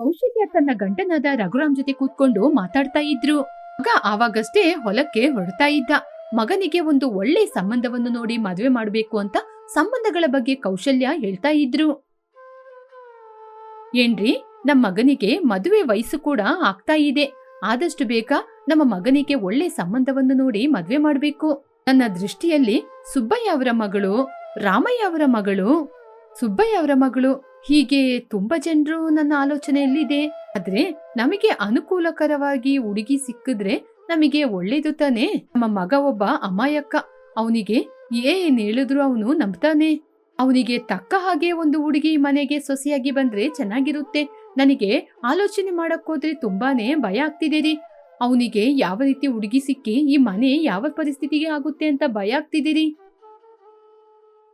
ಕೌಶಲ್ಯ ತನ್ನ ಗಂಡನಾದ ರಘುರಾಮ್ ಜೊತೆ ಕೂತ್ಕೊಂಡು ಮಾತಾಡ್ತಾ ಇದ್ರು. ಮಗ ಆವಾಗಷ್ಟೇ ಹೊಲಕ್ಕೆ ಹೊರಡ್ತಾ ಇದ್ದ. ಮಗನಿಗೆ ಒಂದು ಒಳ್ಳೆ ಸಂಬಂಧವನ್ನು ನೋಡಿ ಮದುವೆ ಮಾಡಬೇಕು ಅಂತ ಸಂಬಂಧಗಳ ಬಗ್ಗೆ ಕೌಶಲ್ಯ ಹೇಳ್ತಾ ಇದ್ರು. ಏನ್ರಿ ನಮ್ಮ ಮಗನಿಗೆ ಮದುವೆ ವಯಸ್ಸು ಕೂಡ ಆಗ್ತಾ ಇದೆ. ಆದಷ್ಟು ಬೇಗ ನಮ್ಮ ಮಗನಿಗೆ ಒಳ್ಳೆ ಸಂಬಂಧವನ್ನು ನೋಡಿ ಮದುವೆ ಮಾಡಬೇಕು. ನನ್ನ ದೃಷ್ಟಿಯಲ್ಲಿ ಸುಬ್ಬಯ್ಯ ಅವರ ಮಗಳು, ರಾಮಯ್ಯ ಅವರ ಮಗಳು, ಸುಬ್ಬಯ್ಯ ಅವರ ಮಗಳು ಹೀಗೆ ತುಂಬಾ ಜನರು ನನ್ನ ಆಲೋಚನೆಯಲ್ಲಿದೆ. ಆದ್ರೆ ನಮಗೆ ಅನುಕೂಲಕರವಾಗಿ ಹುಡುಗಿ ಸಿಕ್ಕಿದ್ರೆ ನಮಗೆ ಒಳ್ಳೇದು ತಾನೆ? ನಮ್ಮ ಮಗ ಒಬ್ಬ ಅಮಾಯಕ್ಕ ಅವನಿಗೆ ಏನ್ ಹೇಳಿದ್ರು ಅವನು ನಂಬ್ತಾನೆ. ಅವನಿಗೆ ತಕ್ಕ ಹಾಗೆ ಒಂದು ಹುಡುಗಿ ಮನೆಗೆ ಸೊಸೆಯಾಗಿ ಬಂದ್ರೆ ಚೆನ್ನಾಗಿರುತ್ತೆ. ನನಗೆ ಆಲೋಚನೆ ಮಾಡಕ್ಕೋದ್ರೆ ತುಂಬಾನೇ ಭಯ ಆಗ್ತಿದೆ ರೀ. ಅವನಿಗೆ ಯಾವ ರೀತಿ ಹುಡುಗಿ ಸಿಕ್ಕಿ ಈ ಮನೆ ಯಾವ ಪರಿಸ್ಥಿತಿಗೆ ಆಗುತ್ತೆ ಅಂತ ಭಯ ಆಗ್ತಿದ್ದೀರಿ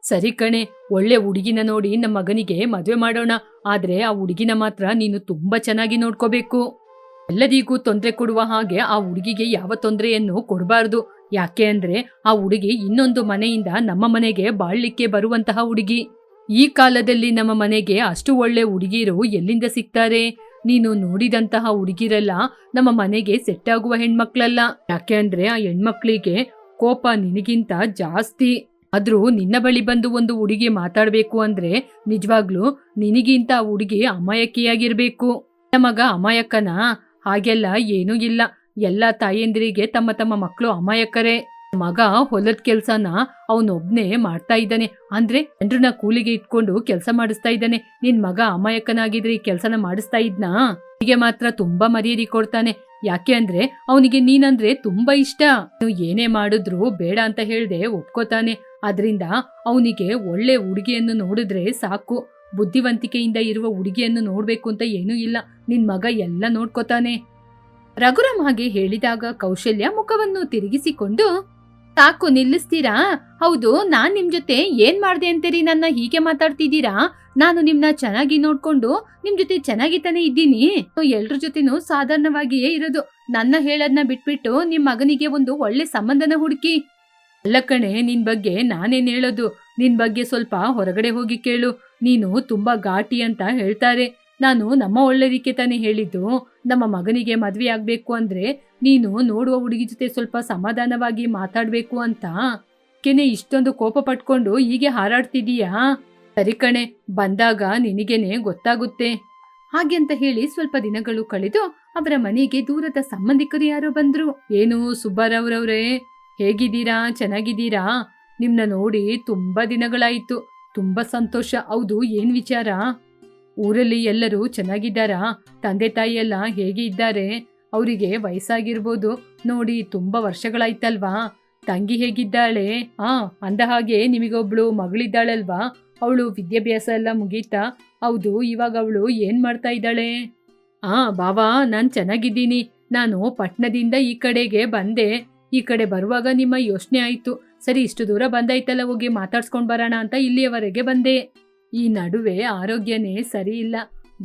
ಸರಿ ಕಣೆ, ಒಳ್ಳೆ ಹುಡುಗಿನ ನೋಡಿ ನಮ್ಮ ಮಗನಿಗೆ ಮದುವೆ ಮಾಡೋಣ. ಆದ್ರೆ ಆ ಹುಡುಗಿನ ಮಾತ್ರ ನೀನು ತುಂಬಾ ಚೆನ್ನಾಗಿ ನೋಡ್ಕೋಬೇಕು. ಎಲ್ಲದಿಗೂ ತೊಂದರೆ ಕೊಡುವ ಹಾಗೆ ಆ ಹುಡುಗಿಗೆ ಯಾವ ತೊಂದರೆಯನ್ನು ಕೊಡಬಾರ್ದು. ಯಾಕೆ ಅಂದ್ರೆ ಆ ಹುಡುಗಿ ಇನ್ನೊಂದು ಮನೆಯಿಂದ ನಮ್ಮ ಮನೆಗೆ ಬಾಳ್ಲಿಕ್ಕೆ ಬರುವಂತಹ ಹುಡುಗಿ. ಈ ಕಾಲದಲ್ಲಿ ನಮ್ಮ ಮನೆಗೆ ಅಷ್ಟು ಒಳ್ಳೆ ಹುಡುಗಿರು ಎಲ್ಲಿಂದ ಸಿಗ್ತಾರೆ? ನೀನು ನೋಡಿದಂತಹ ಹುಡುಗಿರೆಲ್ಲ ನಮ್ಮ ಮನೆಗೆ ಸೆಟ್ ಆಗುವ ಹೆಣ್ಮಕ್ಳಲ್ಲ. ಯಾಕೆ ಅಂದ್ರೆ ಆ ಹೆಣ್ಮಕ್ಳಿಗೆ ಕೋಪ ನಿನಗಿಂತ ಜಾಸ್ತಿ. ಆದ್ರೂ ನಿನ್ನ ಬಳಿ ಬಂದು ಒಂದು ಹುಡುಗಿ ಮಾತಾಡ್ಬೇಕು ಅಂದ್ರೆ ನಿಜವಾಗ್ಲೂ ನಿನಗಿಂತ ಆ ಹುಡುಗಿ ಅಮಾಯಕಿಯಾಗಿರ್ಬೇಕು. ಮಗ ಅಮಾಯಕನ? ಹಾಗೆಲ್ಲ ಏನೂ ಇಲ್ಲ. ಎಲ್ಲ ತಾಯಂದಿರಿಗೆ ತಮ್ಮ ತಮ್ಮ ಮಕ್ಕಳು ಅಮಾಯಕರೇ. ಮಗ ಹೊಲದ ಕೆಲ್ಸನ ಅವನೊಬ್ನೇ ಮಾಡ್ತಾ ಇದ್ದಾನೆ. ಅಂದ್ರೆ ಜನರನ್ನ ಕೂಲಿಗೆ ಇಟ್ಕೊಂಡು ಕೆಲಸ ಮಾಡಿಸ್ತಾ ಇದ್ದಾನೆ. ನಿನ್ ಮಗ ಅಮಾಯಕನಾಗಿದ್ರೆ ಈ ಕೆಲ್ಸನ ಮಾಡಿಸ್ತಾ ಇದ್ನಾ? ಹೀಗೆ ಮಾತ್ರ ತುಂಬಾ ಮರ್ಯಾದೆ ಕೊಡ್ತಾನೆ. ಯಾಕೆ ಅಂದ್ರೆ ಅವನಿಗೆ ನೀನಂದ್ರೆ ತುಂಬಾ ಇಷ್ಟ. ಏನೇ ಮಾಡಿದ್ರು ಬೇಡ ಅಂತ ಹೇಳ್ದೆ ಒಪ್ಕೋತಾನೆ. ಅದ್ರಿಂದ ಅವನಿಗೆ ಒಳ್ಳೆ ಹುಡುಗಿಯನ್ನು ನೋಡಿದ್ರೆ ಸಾಕು. ಬುದ್ಧಿವಂತಿಕೆಯಿಂದ ಇರುವ ಹುಡುಗಿಯನ್ನು ನೋಡ್ಬೇಕು ಅಂತ ಏನೂ ಇಲ್ಲ. ನಿನ್ ಮಗ ಎಲ್ಲ ನೋಡ್ಕೋತಾನೆ. ರಘುರಾಮ್ ಹಾಗೆ ಹೇಳಿದಾಗ ಕೌಶಲ್ಯ ಮುಖವನ್ನು ತಿರುಗಿಸಿಕೊಂಡು, ಸಾಕು, ನಿಲ್ಲಿಸ್ತೀರಾ? ಹೌದು, ನಾನ್ ನಿಮ್ ಜೊತೆ ಏನ್ ಮಾಡ್ದೆ ಅಂತೀರಿ? ನನ್ನ ಹೀಗೆ ಮಾತಾಡ್ತಿದ್ದೀರಾ? ನಾನು ನಿಮ್ನ ಚೆನ್ನಾಗಿ ನೋಡ್ಕೊಂಡು ನಿಮ್ ಜೊತೆ ಚೆನ್ನಾಗಿ ತಾನೇ ಇದ್ದೀನಿ. ಎಲ್ರ ಜೊತೆನೂ ಸಾಧಾರಣವಾಗಿಯೇ ಇರೋದು. ನನ್ನ ಹೇಳದ್ನ ಬಿಟ್ಬಿಟ್ಟು ನಿಮ್ ಮಗನಿಗೆ ಒಂದು ಒಳ್ಳೆ ಸಂಬಂಧನ ಹುಡುಕಿ. ಅಲ್ಲ ಕಣೆ, ನಿನ್ ಬಗ್ಗೆ ನಾನೇನ್ ಹೇಳೋದು? ನಿನ್ ಬಗ್ಗೆ ಸ್ವಲ್ಪ ಹೊರಗಡೆ ಹೋಗಿ ಕೇಳು. ನೀನು ತುಂಬಾ ಘಾಟಿ ಅಂತ ಹೇಳ್ತಾರೆ. ನಾನು ನಮ್ಮ ಒಳ್ಳೆದಿಕ್ಕೆ ತಾನೇ ಹೇಳಿದ್ದು. ನಮ್ಮ ಮಗನಿಗೆ ಮದ್ವೆ ಆಗ್ಬೇಕು ಅಂದ್ರೆ ನೀನು ನೋಡುವ ಹುಡುಗಿ ಜೊತೆ ಸ್ವಲ್ಪ ಸಮಾಧಾನವಾಗಿ ಮಾತಾಡ್ಬೇಕು ಅಂತ. ಕೆನೆ, ಇಷ್ಟೊಂದು ಕೋಪ ಪಟ್ಕೊಂಡು ಹೀಗೆ ಹಾರಾಡ್ತಿದೀಯಾ ಸರಿ ಕಣೆ, ಬಂದಾಗ ನಿನಗೇನೆ ಗೊತ್ತಾಗುತ್ತೆ. ಹಾಗೆ ಅಂತ ಹೇಳಿ ಸ್ವಲ್ಪ ದಿನಗಳು ಕಳೆದು ಅವರ ಮನೆಗೆ ದೂರದ ಸಂಬಂಧಿಕರು ಯಾರೋ ಬಂದ್ರು. ಏನು ಸುಬ್ಬಾರವ್ರವ್ರೇ ಹೇಗಿದ್ದೀರಾ? ಚೆನ್ನಾಗಿದ್ದೀರಾ? ನಿಮ್ನ ನೋಡಿ ತುಂಬ ದಿನಗಳಾಯಿತು. ತುಂಬ ಸಂತೋಷ. ಹೌದು, ಏನ್ ವಿಚಾರ? ಊರಲ್ಲಿ ಎಲ್ಲರೂ ಚೆನ್ನಾಗಿದ್ದಾರಾ? ತಂದೆ ತಾಯಿ ಎಲ್ಲ ಹೇಗೆ ಇದ್ದಾರೆ? ಅವರಿಗೆ ವಯಸ್ಸಾಗಿರ್ಬೋದು. ನೋಡಿ, ತುಂಬ ವರ್ಷಗಳಾಯ್ತಲ್ವಾ? ತಂಗಿ ಹೇಗಿದ್ದಾಳೆ? ಆ, ಅಂದ ಹಾಗೆ ನಿಮಗೊಬ್ಳು ಮಗಳಿದ್ದಾಳಲ್ವಾ? ಅವಳು ವಿದ್ಯಾಭ್ಯಾಸ ಎಲ್ಲ ಮುಗೀತಾ? ಹೌದು, ಇವಾಗ ಅವಳು ಏನ್ ಮಾಡ್ತಾ ಇದ್ದಾಳೆ? ಆ ಬಾವಾ ನಾನು ಚೆನ್ನಾಗಿದ್ದೀನಿ. ನಾನು ಪಟ್ಟಣದಿಂದ ಈ ಕಡೆಗೆ ಬಂದೆ. ಈ ಕಡೆ ಬರುವಾಗ ನಿಮ್ಮ ಯೋಚನೆ ಆಯಿತು. ಸರಿ, ಇಷ್ಟು ದೂರ ಬಂದಾಯ್ತಲ್ಲ, ಹೋಗಿ ಮಾತಾಡ್ಸ್ಕೊಂಡು ಬರೋಣ ಅಂತ ಇಲ್ಲಿಯವರೆಗೆ ಬಂದೆ. ಈ ನಡುವೆ ಆರೋಗ್ಯನೇ ಸರಿ ಇಲ್ಲ.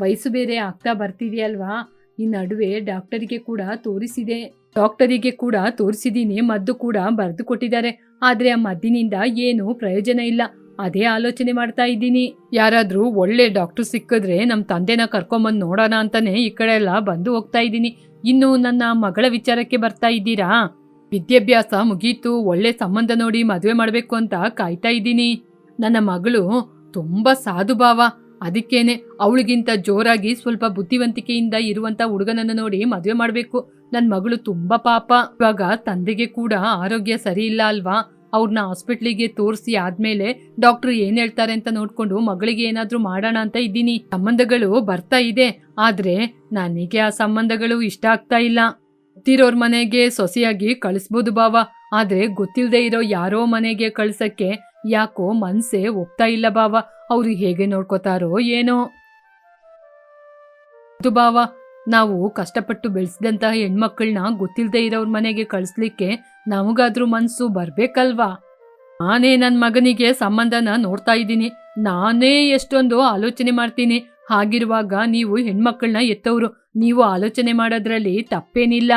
ವಯಸ್ಸು ಬೇರೆ ಆಗ್ತಾ ಬರ್ತಿದೆಯಲ್ವಾ ಈ ನಡುವೆ ಡಾಕ್ಟರಿಗೆ ಕೂಡ ತೋರಿಸಿದೆ. ಡಾಕ್ಟರಿಗೆ ಕೂಡ ತೋರಿಸಿದೀನಿ, ಮದ್ದು ಕೂಡ ಬರೆದು ಕೊಟ್ಟಿದ್ದಾರೆ. ಆದ್ರೆ ಆ ಮದ್ದಿನಿಂದ ಏನು ಪ್ರಯೋಜನ ಇಲ್ಲ. ಅದೇ ಆಲೋಚನೆ ಮಾಡ್ತಾ ಇದ್ದೀನಿ. ಯಾರಾದರೂ ಒಳ್ಳೆ ಡಾಕ್ಟರ್ ಸಿಕ್ಕಿದ್ರೆ ನಮ್ಮ ತಂದೆನ ಕರ್ಕೊಂಬಂದು ನೋಡೋಣ ಅಂತಾನೆ ಈ ಕಡೆ ಎಲ್ಲ ಬಂದು ಹೋಗ್ತಾ ಇದ್ದೀನಿ. ಇನ್ನು ನನ್ನ ಮಗಳ ವಿಚಾರಕ್ಕೆ ಬರ್ತಾ ಇದ್ದೀರಾ? ವಿದ್ಯಾಭ್ಯಾಸ ಮುಗೀತು, ಒಳ್ಳೆ ಸಂಬಂಧ ನೋಡಿ ಮದುವೆ ಮಾಡಬೇಕು ಅಂತ ಕಾಯ್ತಾ ಇದ್ದೀನಿ. ನನ್ನ ಮಗಳು ತುಂಬಾ ಸಾಧು ಭಾವ. ಅದಕ್ಕೇನೆ ಅವಳಿಗಿಂತ ಜೋರಾಗಿ ಸ್ವಲ್ಪ ಬುದ್ಧಿವಂತಿಕೆಯಿಂದ ಇರುವಂತ ಹುಡುಗನನ್ನು ನೋಡಿ ಮದುವೆ ಮಾಡಬೇಕು. ನನ್ನ ಮಗಳು ತುಂಬಾ ಪಾಪ. ಇವಾಗ ತಂದೆಗೆ ಕೂಡ ಆರೋಗ್ಯ ಸರಿ ಇಲ್ಲ ಅಲ್ವಾ? ಅವ್ರನ್ನ ಹಾಸ್ಪಿಟ್ಲಿಗೆ ತೋರಿಸಿ ಆದ್ಮೇಲೆ ಡಾಕ್ಟರ್ ಏನ್ ಹೇಳ್ತಾರೆ ಅಂತ ನೋಡ್ಕೊಂಡು ಮಗಳಿಗೆ ಏನಾದರೂ ಮಾಡೋಣ ಅಂತ ಇದ್ದೀನಿ. ಸಂಬಂಧಗಳು ಬರ್ತಾ ಇದೆ. ಆದ್ರೆ ನನಗೆ ಆ ಸಂಬಂಧಗಳು ಇಷ್ಟ ಆಗ್ತಾ ಇಲ್ಲ. ಗೊತ್ತಿರೋರ್ ಮನೆಗೆ ಸೊಸೆಯಾಗಿ ಕಳಿಸ್ಬೋದು ಬಾವ ಆದ್ರೆ ಗೊತ್ತಿಲ್ಲದೆ ಇರೋ ಯಾರೋ ಮನೆಗೆ ಕಳ್ಸಕ್ಕೆ ಯಾಕೋ ಮನ್ಸೇ ಒಪ್ತಾ ಇಲ್ಲ ಬಾವ ಅವ್ರು ಹೇಗೆ ನೋಡ್ಕೋತಾರೋ ಏನೋ. ಬಾವ ನಾವು ಕಷ್ಟಪಟ್ಟು ಬೆಳೆಸಿದಂತಹ ಹೆಣ್ಮಕ್ಳನ್ನ ಗೊತ್ತಿಲ್ಲದೆ ಇರೋರ್ ಮನೆಗೆ ಕಳಿಸ್ಲಿಕ್ಕೆ ನಮಗಾದ್ರೂ ಮನ್ಸು ಬರ್ಬೇಕಲ್ವಾ? ನಾನೇ ನನ್ನ ಮಗನಿಗೆ ಸಂಬಂಧನ ನೋಡ್ತಾ ಇದ್ದೀನಿ. ನಾನೇ ಎಷ್ಟೊಂದು ಆಲೋಚನೆ ಮಾಡ್ತೀನಿ. ಹಾಗಿರುವಾಗ ನೀವು ಹೆಣ್ಮಕ್ಳನ್ನ ಎತ್ತವರು. ನೀವು ಆಲೋಚನೆ ಮಾಡೋದ್ರಲ್ಲಿ ತಪ್ಪೇನಿಲ್ಲ.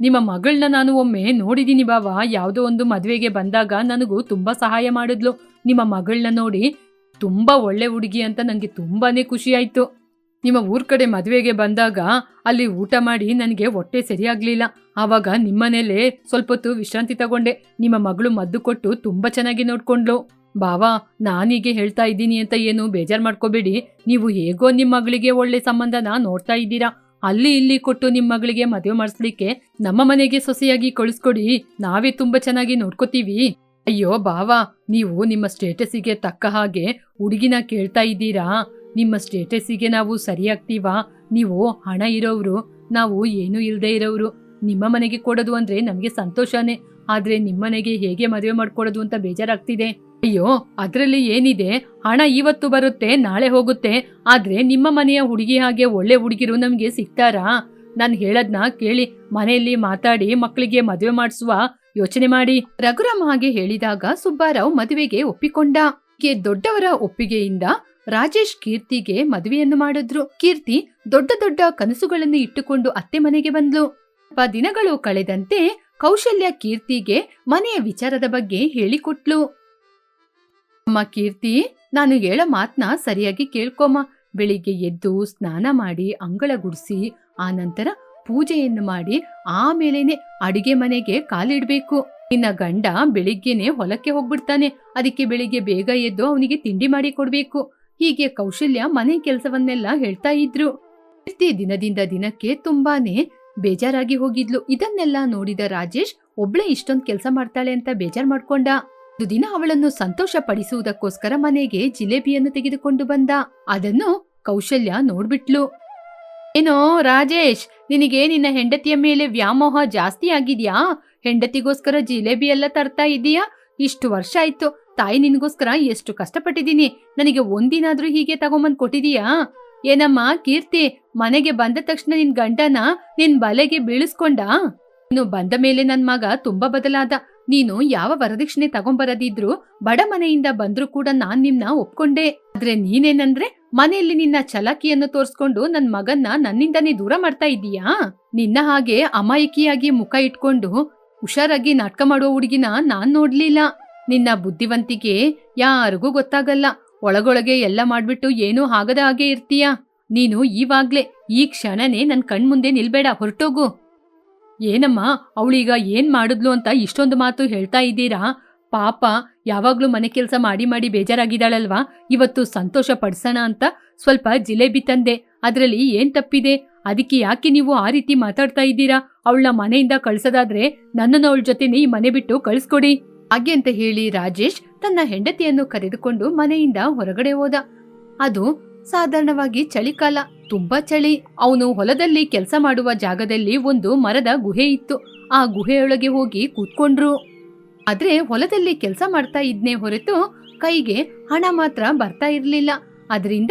ನಿಮ್ಮ ಮಗಳನ್ನ ನಾನು ಒಮ್ಮೆ ನೋಡಿದ್ದೀನಿ ಬಾವ. ಯಾವುದೋ ಒಂದು ಮದುವೆಗೆ ಬಂದಾಗ ನನಗೂ ತುಂಬ ಸಹಾಯ ಮಾಡಿದ್ಲು. ನಿಮ್ಮ ಮಗಳನ್ನ ನೋಡಿ ತುಂಬ ಒಳ್ಳೆ ಹುಡುಗಿ ಅಂತ ನನಗೆ ತುಂಬಾನೇ ಖುಷಿಯಾಯಿತು ನಿಮ್ಮ ಊರ್ ಕಡೆ ಮದುವೆಗೆ ಬಂದಾಗ ಅಲ್ಲಿ ಊಟ ಮಾಡಿ ನನಗೆ ಹೊಟ್ಟೆ ಸರಿಯಾಗ್ಲಿಲ್ಲ. ಆವಾಗ ನಿಮ್ಮನೇಲೆ ಸ್ವಲ್ಪ ಹೊತ್ತು ವಿಶ್ರಾಂತಿ ತಗೊಂಡೆ. ನಿಮ್ಮ ಮಗಳು ಮದ್ದು ಕೊಟ್ಟು ತುಂಬಾ ಚೆನ್ನಾಗಿ ನೋಡ್ಕೊಂಡ್ಲು ಬಾವಾ ನಾನೀಗೆ ಹೇಳ್ತಾ ಇದ್ದೀನಿ ಅಂತ ಏನು ಬೇಜಾರ್ ಮಾಡ್ಕೋಬೇಡಿ. ನೀವು ಹೇಗೋ ನಿಮ್ಮ ಮಗಳಿಗೆ ಒಳ್ಳೆ ಸಂಬಂಧನ ನೋಡ್ತಾ ಇದ್ದೀರಾ. ಅಲ್ಲಿ ಇಲ್ಲಿ ಕೊಟ್ಟು ನಿಮ್ಮ ಮಗಳಿಗೆ ಮದುವೆ ಮಾಡಿಸ್ಲಿಕ್ಕೆ ನಮ್ಮ ಮನೆಗೆ ಸೊಸೆಯಾಗಿ ಕಳಿಸ್ಕೊಡಿ. ನಾವೇ ತುಂಬಾ ಚೆನ್ನಾಗಿ ನೋಡ್ಕೋತೀವಿ. ಅಯ್ಯೋ ಬಾವಾ, ನೀವು ನಿಮ್ಮ ಸ್ಟೇಟಸ್ಸಿಗೆ ತಕ್ಕ ಹಾಗೆ ಹುಡುಗಿನ ಕೇಳ್ತಾ ಇದ್ದೀರಾ? ನಿಮ್ಮ ಸ್ಟೇಟಸ್ಸಿಗೆ ನಾವು ಸರಿಯಾಗ್ತೀವಾ? ನೀವು ಹಣ ಇರೋರು ನಾವು ಏನೂ ಇಲ್ಲದೆ ಇರೋರು ನಿಮ್ಮ ಮನೆಗೆ ಕೊಡೋದು ಅಂದ್ರೆ ನಮಗೆ ಸಂತೋಷನೇ. ಆದ್ರೆ ನಿಮ್ಮನೆಗೆ ಹೇಗೆ ಮದುವೆ ಮಾಡ್ಕೊಡೋದು ಅಂತ ಬೇಜಾರಾಗ್ತಿದೆ. ಅಯ್ಯೋ, ಅದರಲ್ಲಿ ಏನಿದೆ? ಹಣ ಇವತ್ತು ಬರುತ್ತೆ, ನಾಳೆ ಹೋಗುತ್ತೆ. ಆದ್ರೆ ನಿಮ್ಮ ಮನೆಯ ಹುಡುಗಿ ಹಾಗೆ ಒಳ್ಳೆ ಹುಡುಗಿರು ನಮಗೆ ಸಿಗ್ತಾರಾ? ನಾನು ಹೇಳದ್ನ ಕೇಳಿ, ಮನೆಯಲ್ಲಿ ಮಾತಾಡಿ ಮಕ್ಕಳಿಗೆ ಮದುವೆ ಮಾಡಿಸುವ ಯೋಚನೆ ಮಾಡಿ. ರಘುರಾಮ್ ಹಾಗೆ ಹೇಳಿದಾಗ ಸುಬ್ಬಾರಾವ್ ಮದುವೆಗೆ ಒಪ್ಪಿಕೊಂಡ. ದೊಡ್ಡವರ ಒಪ್ಪಿಗೆಯಿಂದ ರಾಜೇಶ್ ಕೀರ್ತಿಗೆ ಮದುವೆಯನ್ನು ಮಾಡಿದ್ರು. ಕೀರ್ತಿ ದೊಡ್ಡ ದೊಡ್ಡ ಕನಸುಗಳನ್ನು ಇಟ್ಟುಕೊಂಡು ಅತ್ತೆ ಮನೆಗೆ ಬಂದ್ಲು. ಸ್ವಲ್ಪ ದಿನಗಳು ಕಳೆದಂತೆ ಕೌಶಲ್ಯ ಕೀರ್ತಿಗೆ ಮನೆಯ ವಿಚಾರದ ಬಗ್ಗೆ ಹೇಳಿಕೊಟ್ಲು. ಅಮ್ಮ ಕೀರ್ತಿ, ನಾನು ಹೇಳೋ ಮಾತ್ನ ಸರಿಯಾಗಿ ಕೇಳ್ಕೊಮ್ಮ. ಬೆಳಿಗ್ಗೆ ಎದ್ದು ಸ್ನಾನ ಮಾಡಿ ಅಂಗಳ ಗುಡಿಸಿ, ಆ ನಂತರ ಪೂಜೆಯನ್ನು ಮಾಡಿ ಆಮೇಲೆನೆ ಅಡಿಗೆ ಮನೆಗೆ ಕಾಲಿಡ್ಬೇಕು. ನಿನ್ನ ಗಂಡ ಬೆಳಿಗ್ಗೆನೆ ಹೊಲಕ್ಕೆ ಹೋಗ್ಬಿಡ್ತಾನೆ. ಅದಕ್ಕೆ ಬೆಳಿಗ್ಗೆ ಬೇಗ ಎದ್ದು ಅವನಿಗೆ ತಿಂಡಿ ಮಾಡಿ ಕೊಡ್ಬೇಕು. ಹೀಗೆ ಕೌಶಲ್ಯ ಮನೆ ಕೆಲಸವನ್ನೆಲ್ಲ ಹೇಳ್ತಾ ಇದ್ರು. ಕೀರ್ತಿ ದಿನದಿಂದ ದಿನಕ್ಕೆ ತುಂಬಾನೇ ಬೇಜಾರಾಗಿ ಹೋಗಿದ್ಲು. ಇದನ್ನೆಲ್ಲ ನೋಡಿದ ರಾಜೇಶ್, ಒಬ್ಳೆ ಇಷ್ಟೊಂದ್ ಕೆಲಸ ಮಾಡ್ತಾಳೆ ಅಂತ ಬೇಜಾರ್ ಮಾಡ್ಕೊಂಡ. ಒಂದು ದಿನ ಅವಳನ್ನು ಸಂತೋಷ ಪಡಿಸುವುದಕ್ಕೋಸ್ಕರ ಮನೆಗೆ ಜಿಲೇಬಿಯನ್ನು ತೆಗೆದುಕೊಂಡು ಬಂದ. ಅದನ್ನು ಕೌಶಲ್ಯ ನೋಡ್ಬಿಟ್ಲು. ಏನೋ ರಾಜೇಶ್, ನಿನಗೆ ನಿನ್ನ ಹೆಂಡತಿಯ ಮೇಲೆ ವ್ಯಾಮೋಹ ಜಾಸ್ತಿ ಆಗಿದ್ಯಾ? ಹೆಂಡತಿಗೋಸ್ಕರ ಜಿಲೇಬಿ ಎಲ್ಲ ತರ್ತಾ ಇದೀಯಾ ಇಷ್ಟು ವರ್ಷ ಆಯ್ತು, ತಾಯಿ ನಿನಗೋಸ್ಕರ ಎಷ್ಟು ಕಷ್ಟಪಟ್ಟಿದ್ದೀನಿ. ನನಗೆ ಒಂದಿನಾದ್ರೂ ಹೀಗೆ ತಗೊಂಬಂದ್ ಕೊಟ್ಟಿದೀಯಾ? ಏನಮ್ಮ, ಕೀರ್ತಿ, ಮನೆಗೆ ಬಂದ ತಕ್ಷಣ ನಿನ್ ಗಂಡನ ನಿನ್ ಬಲೆಗೆ ಬೀಳಿಸ್ಕೊಂಡ? ನೀನು ಬಂದ ಮೇಲೆ ನನ್ ಮಗ ತುಂಬಾ ಬದಲಾದ. ನೀನು ಯಾವ ವರದಕ್ಷಿಣೆ ತಗೊಂಬರದಿದ್ರು ಬಡ ಮನೆಯಿಂದ ಬಂದ್ರೂ ಕೂಡ ನಾನ್ ನಿಮ್ನ ಒಪ್ಕೊಂಡೆ. ಆದ್ರೆ ನೀನೇನಂದ್ರೆ ಮನೆಯಲ್ಲಿ ನಿನ್ನ ಚಲಾಕಿಯನ್ನು ತೋರ್ಸ್ಕೊಂಡು ನನ್ ಮಗನ್ನ ನನ್ನಿಂದನೇ ದೂರ ಮಾಡ್ತಾ ಇದೀಯಾ ನಿನ್ನ ಹಾಗೆ ಅಮಾಯಕಿಯಾಗಿ ಮುಖ ಇಟ್ಕೊಂಡು ಹುಷಾರಾಗಿ ನಾಟಕ ಮಾಡುವ ಹುಡುಗಿನ ನಾನ್ ನೋಡ್ಲಿಲ್ಲ. ನಿನ್ನ ಬುದ್ಧಿವಂತಿಕೆ ಯಾರಿಗೂ ಗೊತ್ತಾಗಲ್ಲ. ಒಳಗೊಳಗೆ ಎಲ್ಲ ಮಾಡ್ಬಿಟ್ಟು ಏನೂ ಆಗದ ಹಾಗೆ ಇರ್ತೀಯ? ನೀನು ಈವಾಗ್ಲೇ ಈ ಕ್ಷಣನೇ ನನ್ ಕಣ್ಮುಂದೆ ನಿಲ್ಬೇಡ, ಹೊರಟೋಗು. ಏನಮ್ಮ, ಅವಳೀಗ ಏನ್ ಮಾಡಿದ್ಲು ಅಂತ ಇಷ್ಟೊಂದು ಮಾತು ಹೇಳ್ತಾ ಇದ್ದೀರಾ? ಪಾಪ, ಯಾವಾಗ್ಲೂ ಮನೆ ಕೆಲಸ ಮಾಡಿ ಮಾಡಿ ಬೇಜಾರಾಗಿದ್ದಾಳಲ್ವಾ? ಇವತ್ತು ಸಂತೋಷ ಪಡಿಸೋಣ ಅಂತ ಸ್ವಲ್ಪ ಜಿಲೇಬಿ ತಂದೆ. ಅದರಲ್ಲಿ ಏನ್ ತಪ್ಪಿದೆ? ಅದಕ್ಕೆ ಯಾಕೆ ನೀವು ಆ ರೀತಿ ಮಾತಾಡ್ತಾ ಇದ್ದೀರಾ? ಅವಳನ್ನ ಮನೆಯಿಂದ ಕಳ್ಸೋದಾದ್ರೆ ನನ್ನನ್ನು ಅವಳ ಜೊತೆನೇ ಈ ಮನೆ ಬಿಟ್ಟು ಕಳಿಸ್ಕೊಡಿ. ಹಾಗೆ ಅಂತ ಹೇಳಿ ರಾಜೇಶ್ ತನ್ನ ಹೆಂಡತಿಯನ್ನು ಕರೆದುಕೊಂಡು ಮನೆಯಿಂದ ಹೊರಗಡೆ ಹೋದ. ಅದು ಸಾಧಾರಣವಾಗಿ ಚಳಿಕಾಲ, ತುಂಬಾ ಚಳಿ. ಅವನು ಹೊಲದಲ್ಲಿ ಕೆಲಸ ಮಾಡುವ ಜಾಗದಲ್ಲಿ ಒಂದು ಮರದ ಗುಹೆ ಇತ್ತು. ಆ ಗುಹೆಯೊಳಗೆ ಹೋಗಿ ಕೂತ್ಕೊಂಡ್ರು. ಆದ್ರೆ ಹೊಲದಲ್ಲಿ ಕೆಲಸ ಮಾಡ್ತಾ ಇದ್ನೇ ಹೊರತು ಕೈಗೆ ಹಣ ಮಾತ್ರ ಬರ್ತಾ ಇರಲಿಲ್ಲ. ಅದರಿಂದ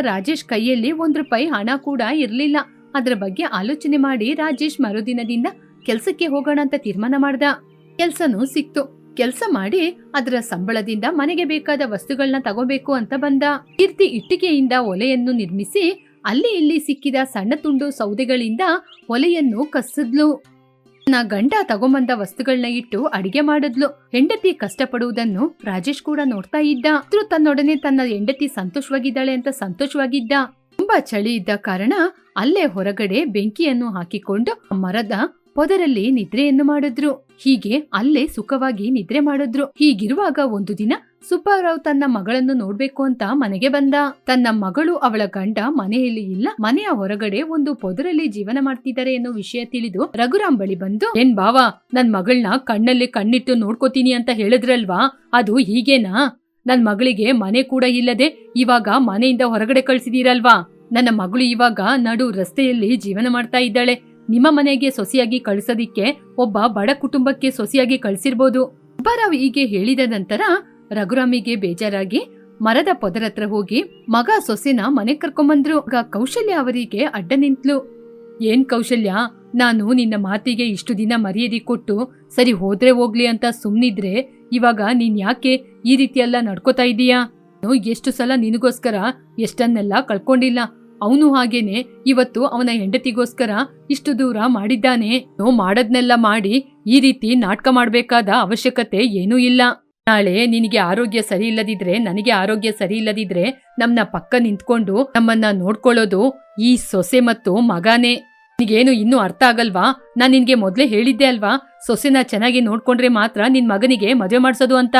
ರಾಜೇಶ್ ಕೈಯಲ್ಲಿ ಒಂದ್ ರೂಪಾಯಿ ಹಣ ಕೂಡ ಇರಲಿಲ್ಲ. ಅದರ ಬಗ್ಗೆ ಆಲೋಚನೆ ಮಾಡಿ ರಾಜೇಶ್ ಮರುದಿನದಿಂದ ಕೆಲಸಕ್ಕೆ ಹೋಗೋಣ ಅಂತ ತೀರ್ಮಾನ ಮಾಡ್ದ. ಕೆಲ್ಸನೂ ಸಿಕ್ತು. ಕೆಲ್ಸ ಮಾಡಿ ಅದರ ಸಂಬಳದಿಂದ ಮನೆಗೆ ಬೇಕಾದ ವಸ್ತುಗಳನ್ನ ತಗೋಬೇಕು ಅಂತ ಬಂದ. ಕೀರ್ತಿ ಇಟ್ಟಿಗೆಯಿಂದ ಒಲೆಯನ್ನು ನಿರ್ಮಿಸಿ ಅಲ್ಲಿ ಇಲ್ಲಿ ಸಿಕ್ಕಿದ ಸಣ್ಣ ತುಂಡು ಸೌದೆಗಳಿಂದ ಒಲೆಯನ್ನು ಕಸಿದ್ಲು ತನ್ನ ಗಂಡ ತಗೊಂಬಂದ ವಸ್ತುಗಳನ್ನ ಇಟ್ಟು ಅಡಿಗೆ ಮಾಡಿದ್ಲು. ಹೆಂಡತಿ ಕಷ್ಟಪಡುವುದನ್ನು ರಾಜೇಶ್ ಕೂಡ ನೋಡ್ತಾ ಇದ್ದ. ತನ್ನೊಡನೆ ತನ್ನ ಹೆಂಡತಿ ಸಂತೋಷವಾಗಿದ್ದಾಳೆ ಅಂತ ಸಂತೋಷವಾಗಿದ್ದ. ತುಂಬಾ ಚಳಿ ಇದ್ದ ಕಾರಣ ಅಲ್ಲೇ ಹೊರಗಡೆ ಬೆಂಕಿಯನ್ನು ಹಾಕಿಕೊಂಡು ಮರದ ಪೊದರಲ್ಲಿ ನಿದ್ರೆಯನ್ನು ಮಾಡಿದ್ರು. ಹೀಗೆ ಅಲ್ಲೇ ಸುಖವಾಗಿ ನಿದ್ರೆ ಮಾಡಿದ್ರು. ಹೀಗಿರುವಾಗ ಒಂದು ದಿನ ಸುಬ್ಬಾರಾವ್ ತನ್ನ ಮಗಳನ್ನು ನೋಡ್ಬೇಕು ಅಂತ ಮನೆಗೆ ಬಂದ. ತನ್ನ ಮಗಳು ಅವಳ ಗಂಡ ಮನೆಯಲ್ಲಿ ಇಲ್ಲ. ಮನೆಯ ಹೊರಗಡೆ ಒಂದು ಪೊದರಲ್ಲಿ ಜೀವನ ಮಾಡ್ತಿದ್ದಾರೆ ಎನ್ನುವ ವಿಷಯ ತಿಳಿದು ರಘುರಾಮ್ ಬಳಿ ಬಂದು, ಏನ್ ಬಾವ ನನ್ ಮಗಳನ್ನ ಕಣ್ಣಲ್ಲಿ ಕಣ್ಣಿಟ್ಟು ನೋಡ್ಕೋತೀನಿ ಅಂತ ಹೇಳಿದ್ರಲ್ವಾ? ಅದು ಹೀಗೇನಾ? ನನ್ ಮಗಳಿಗೆ ಮನೆ ಕೂಡ ಇಲ್ಲದೆ ಇವಾಗ ಮನೆಯಿಂದ ಹೊರಗಡೆ ಕಳ್ಸಿದೀರಲ್ವಾ? ನನ್ನ ಮಗಳು ಇವಾಗ ನಡು ರಸ್ತೆಯಲ್ಲಿ ಜೀವನ ಮಾಡ್ತಾ ಇದ್ದಾಳೆ. ನಿಮ್ಮ ಮನೆಗೆ ಸೊಸೆಯಾಗಿ ಕಳ್ಸೋದಿಕ್ಕೆ ಒಬ್ಬ ಬಡ ಕುಟುಂಬಕ್ಕೆ ಸೊಸೆಯಾಗಿ ಕಳ್ಸಿರ್ಬೋದು. ಸುಬ್ಬಾರಾವ್ ಹೀಗೆ ಹೇಳಿದ ನಂತರ ರಘುರಾಮಿಗೆ ಬೇಜಾರಾಗಿ ಮರದ ಪೊದರತ್ರ ಹೋಗಿ ಮಗ ಸೊಸೆನ ಮನೆ ಕರ್ಕೊಂಬಂದ್ರು. ಆಗ ಕೌಶಲ್ಯ ಅವರಿಗೆ ಅಡ್ಡ ನಿಂತ್ಲು. ಏನ್ ಕೌಶಲ್ಯ? ನಾನು ನಿನ್ನ ಮಾತಿಗೆ ಇಷ್ಟು ದಿನ ಮರ್ಯಾದೆ ಕೊಟ್ಟು ಸರಿ ಹೋದ್ರೆ ಹೋಗ್ಲಿ ಅಂತ ಸುಮ್ನಿದ್ರೆ ಇವಾಗ ನೀನ್ ಯಾಕೆ ಈ ರೀತಿಯೆಲ್ಲ ನಡ್ಕೋತಾ ಇದೀಯಾ? ಎಷ್ಟು ಸಲ ನಿನಗೋಸ್ಕರ ಎಷ್ಟನ್ನೆಲ್ಲ ಕಳ್ಕೊಂಡಿಲ್ಲ. ಅವನು ಹಾಗೇನೆ ಇವತ್ತು ಅವನ ಹೆಂಡತಿಗೋಸ್ಕರ ಇಷ್ಟು ದೂರ ಮಾಡಿದ್ದಾನೆ. ನೋ ಮಾಡದ್ನೆಲ್ಲ ಮಾಡಿ ಈ ರೀತಿ ನಾಟಕ ಮಾಡಬೇಕಾದ ಅವಶ್ಯಕತೆ ಏನೂ ಇಲ್ಲ. ನಾಳೆ ನಿನಗೆ ಆರೋಗ್ಯ ಸರಿ ಇಲ್ಲದಿದ್ರೆ, ನನಗೆ ಆರೋಗ್ಯ ಸರಿ ಇಲ್ಲದಿದ್ರೆ ನಮ್ಮನ್ನ ಪಕ್ಕ ನಿಂತ್ಕೊಂಡು ನಮ್ಮನ್ನ ನೋಡ್ಕೊಳ್ಳೋದು ಈ ಸೊಸೆ ಮತ್ತು ಮಗನೇ. ನಿನಗೇನು ಇನ್ನೂ ಅರ್ಥ ಆಗಲ್ವಾ? ನಾನು ನಿನ್ಗೆ ಮೊದ್ಲೇ ಹೇಳಿದ್ದೆ ಅಲ್ವಾ? ಸೊಸೆನ ಚೆನ್ನಾಗಿ ನೋಡ್ಕೊಂಡ್ರೆ ಮಾತ್ರ ನಿನ್ ಮಗನಿಗೆ ಮದುವೆ ಮಾಡ್ಸೋದು ಅಂತ.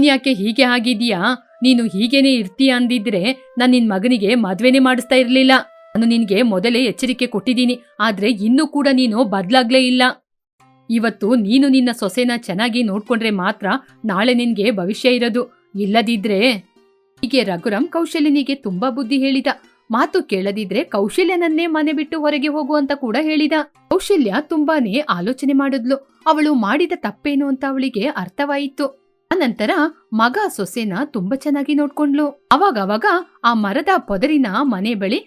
ನೀನ್ ಯಾಕೆ ಹೀಗೆ ಆಗಿದೀಯಾ ನೀನು ಹೀಗೇನೆ ಇರ್ತೀಯ ಅಂದಿದ್ರೆ ನಾನು ನಿನ್ ಮಗನಿಗೆ ಮದ್ವೆನೇ ಮಾಡಿಸ್ತಾ ಇರ್ಲಿಲ್ಲ. ನಾನು ನಿನ್ಗೆ ಮೊದಲೇ ಎಚ್ಚರಿಕೆ ಕೊಟ್ಟಿದ್ದೀನಿ, ಆದ್ರೆ ಇನ್ನೂ ಕೂಡ ನೀನು ಬದ್ಲಾಗ್ಲೇ ಇಲ್ಲ. ಇವತ್ತು ನೀನು ನಿನ್ನ ಸೊಸೆನ ಚೆನ್ನಾಗಿ ನೋಡ್ಕೊಂಡ್ರೆ ಮಾತ್ರ ನಾಳೆ ನಿನ್ಗೆ ಭವಿಷ್ಯ ಇರೋದು. ಇಲ್ಲದಿದ್ರೆ ಹೀಗೆ ರಘುರಾಮ್ ಕೌಶಲ್ಯನಿಗೆ ತುಂಬಾ ಬುದ್ಧಿ ಹೇಳಿದ. ಮಾತು ಕೇಳದಿದ್ರೆ ಕೌಶಲ್ಯನನ್ನೇ ಮನೆ ಬಿಟ್ಟು ಹೊರಗೆ ಹೋಗುವಂತ ಕೂಡ ಹೇಳಿದ. ಕೌಶಲ್ಯ ತುಂಬಾನೇ ಆಲೋಚನೆ ಮಾಡಿದ್ಲು. ಅವಳು ಮಾಡಿದ ತಪ್ಪೇನು ಅಂತ ಅವಳಿಗೆ ಅರ್ಥವಾಯಿತು. ಅನಂತರ ಮಗ ಸೊಸೆನ ತುಂಬಾ ಚೆನ್ನಾಗಿ ನೋಡ್ಕೊಂಡ್ಲು. ಅವಾಗವಾಗ ಆ ಮರದ ಪೊದರಿನ ಮನೆ ಬಳಿ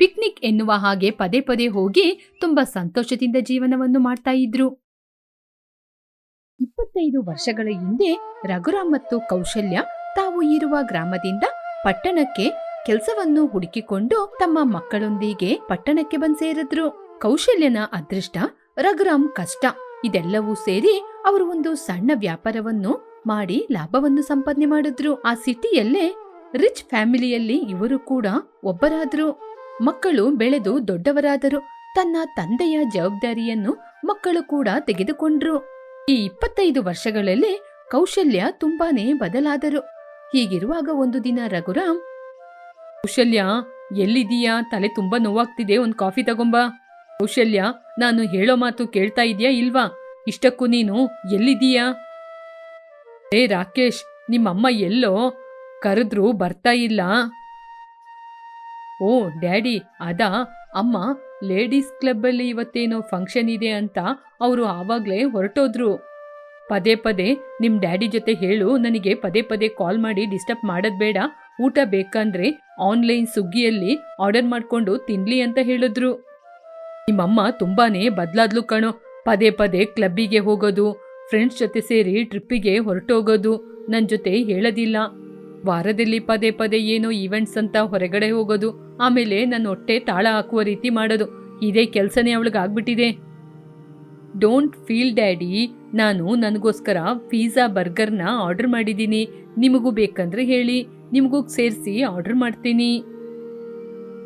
ಪಿಕ್ನಿಕ್ ಎನ್ನುವ ಹಾಗೆ ಪದೇ ಪದೇ ಹೋಗಿ ತುಂಬಾ ಸಂತೋಷದಿಂದ ಜೀವನವನ್ನು ಮಾಡ್ತಾ ಇದ್ರು. ಇಪ್ಪತ್ತೈದು ವರ್ಷಗಳ ಹಿಂದೆ ರಘುರಾಮ್ ಮತ್ತು ಕೌಶಲ್ಯ ತಾವು ಇರುವ ಗ್ರಾಮದಿಂದ ಪಟ್ಟಣಕ್ಕೆ ಕೆಲಸವನ್ನು ಹುಡುಕಿಕೊಂಡು ತಮ್ಮ ಮಕ್ಕಳೊಂದಿಗೆ ಪಟ್ಟಣಕ್ಕೆ ಬಂದ್ ಸೇರಿದ್ರು. ಕೌಶಲ್ಯನ ಅದೃಷ್ಟ ರಘುರಾಮ್ ಕಷ್ಟ ಇದೆಲ್ಲವೂ ಸೇರಿ ಅವರು ಒಂದು ಸಣ್ಣ ವ್ಯಾಪಾರವನ್ನು ಮಾಡಿ ಲಾಭವನ್ನು ಸಂಪಾದನೆ ಮಾಡಿದ್ರು. ಆ ಸಿಟಿಯಲ್ಲೇ ರಿಚ್ ಫ್ಯಾಮಿಲಿಯಲ್ಲಿ ಇವರು ಕೂಡ ಒಬ್ಬರಾದ್ರು. ಮಕ್ಕಳು ಬೆಳೆದು ದೊಡ್ಡವರಾದರು. ತನ್ನ ತಂದೆಯ ಜವಾಬ್ದಾರಿಯನ್ನು ಮಕ್ಕಳು ಕೂಡ ತೆಗೆದುಕೊಂಡ್ರು. ಈ ಇಪ್ಪತ್ತೈದು ವರ್ಷಗಳಲ್ಲಿ ಕೌಶಲ್ಯ ತುಂಬಾನೇ ಬದಲಾದರು. ಹೀಗಿರುವಾಗ ಒಂದು ದಿನ ರಘುರಾಮ್, ಕೌಶಲ್ಯ ಎಲ್ಲಿದೀಯಾ ತಲೆ ತುಂಬಾ ನೋವಾಗ್ತಿದೆ. ಒಂದ್ ಕಾಫಿ ತಗೊಂಬ. ಕೌಶಲ್ಯ, ನಾನು ಹೇಳೋ ಮಾತು ಕೇಳ್ತಾ ಇದೀಯಾ ಇಲ್ವಾ? ಇಷ್ಟಕ್ಕೂ ನೀನು ಎಲ್ಲಿದೀಯಾ ಏ ರಾಕೇಶ್, ನಿಮ್ಮಮ್ಮ ಎಲ್ಲೋ ಕರೆದ್ರು ಬರ್ತಾ ಇಲ್ಲ. ಓ ಡ್ಯಾಡಿ, ಅದಾ ಅಮ್ಮ ಲೇಡೀಸ್ ಕ್ಲಬ್ಬಲ್ಲಿ ಇವತ್ತೇನೋ ಫಂಕ್ಷನ್ ಇದೆ ಅಂತ ಅವರು ಆವಾಗ್ಲೇ ಹೊರಟೋದ್ರು. ಪದೇ ಪದೇ ನಿಮ್ಮ ಡ್ಯಾಡಿ ಜೊತೆ ಹೇಳು, ನನಗೆ ಪದೇ ಪದೇ ಕಾಲ್ ಮಾಡಿ ಡಿಸ್ಟರ್ಬ್ ಮಾಡೋದು ಬೇಡ. ಊಟ ಬೇಕಂದ್ರೆ ಆನ್ಲೈನ್ ಸುಗ್ಗಿಯಲ್ಲಿ ಆರ್ಡರ್ ಮಾಡ್ಕೊಂಡು ತಿನ್ಲಿ ಅಂತ ಹೇಳಿದ್ರು. ನಿಮ್ಮಮ್ಮ ತುಂಬಾನೇ ಬದಲಾದ್ಲು ಕಣೋ. ಪದೇ ಪದೇ ಕ್ಲಬ್ಬಿಗೆ ಹೋಗೋದು ಫ್ರೆಂಡ್ಸ್ ಜೊತೆ ಸೇರಿ ಟ್ರಿಪ್ಪಿಗೆ ಹೊರಟೋಗೋದು ನನ್ನ ಜೊತೆ ಹೇಳೋದಿಲ್ಲ. ವಾರದಲ್ಲಿ ಪದೇ ಪದೇ ಏನೋ ಈವೆಂಟ್ಸ್ ಅಂತ ಹೊರಗಡೆ ಹೋಗೋದು, ಆಮೇಲೆ ನನ್ನ ಹೊಟ್ಟೆ ತಾಳ ಹಾಕುವ ರೀತಿ ಮಾಡೋದು, ಇದೇ ಕೆಲಸನೇ ಅವಳಿಗಾಗ್ಬಿಟ್ಟಿದೆ ಡೋಂಟ್ ಫೀಲ್ ಡ್ಯಾಡಿ ನಾನು ನನಗೋಸ್ಕರ ಪಿಜ್ಜಾ ಬರ್ಗರ್ನ ಆರ್ಡರ್ ಮಾಡಿದ್ದೀನಿ. ನಿಮಗೂ ಬೇಕಂದ್ರೆ ಹೇಳಿ, ನಿಮಗೂ ಸೇರಿಸಿ ಆರ್ಡರ್ ಮಾಡ್ತೀನಿ.